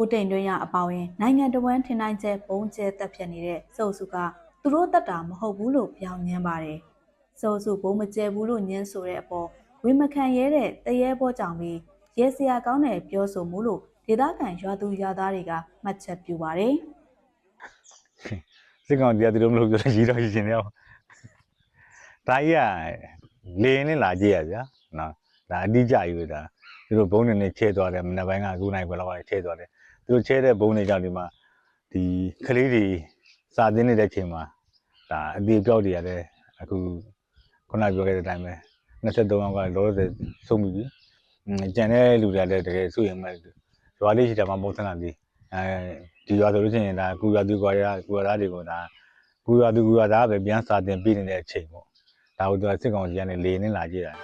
ဦးတိန်တွင်းရအပေါဝင်နိုင်ငံတော်ဝန်ထင်နိုင်ကျဲပုံကျဲတက်ဖြတ်နေတဲ့စုပ်စုကသူတို့တက်တာမဟုတ်ဘူးလို့ပြောင်းညင်းပါတယ်။စုပ်စုဘုံမကျဲဘူးလို့ညင်းဆိုတဲ့အပေါ်ဝေမခံရဲတဲ့တရေဘောကြောင့်ပြီးရဲစရာကောင်းတဲ့ပြောဆိုမှုလို့ဒေသခံရွာသူရွာသားတွေကမှတ်ချက်ပြုပါတယ်။စစ်ကောင်တရားသူတို့မလို့ပြောတယ်ရီတော့ရီရှင်နေအောင်ဒါကြီးကလေရင်နဲ့လာကြည့်ရဗျာနော် ဒါအတိအကျကြီးပဲဒါသူတို့ဘုံနေနဲ့ချဲသွားတယ်မနေ့ပိုင်းကအခုနိုင်ခွဲလောက်ကချဲသွားတယ်သူတို့ချဲတဲ့ဘုံတွေကြောင့်ဒီမှာဒီကလေးတွေစာသင်နေတဲ့အချိန်မှာဒါအသေးပြောက်တွေရတယ်အခုခုနပြောခဲ့တဲ့အတိုင်းပဲ23ယောက်ကလောလောဆယ်ဆုံးပြီပြီอืมကြံတဲ့လူတွေကလည်းတကယ်စုရင်မဲ့ရွာလေးရှိတယ်မှာပုံစံလာပြီးအဲဒီရွာဆိုလို့ရှိရင်ဒါကူရွာသူကွာရကူရွာသားတွေကိုဒါကူရွာသူကူရွာသားပဲပြန်စာတင်ပြီးနေတဲ့အချိန်ပေါ့ဒါကိုသူကစစ်ကောင်စီကနေလေနေလာကြည့်တာ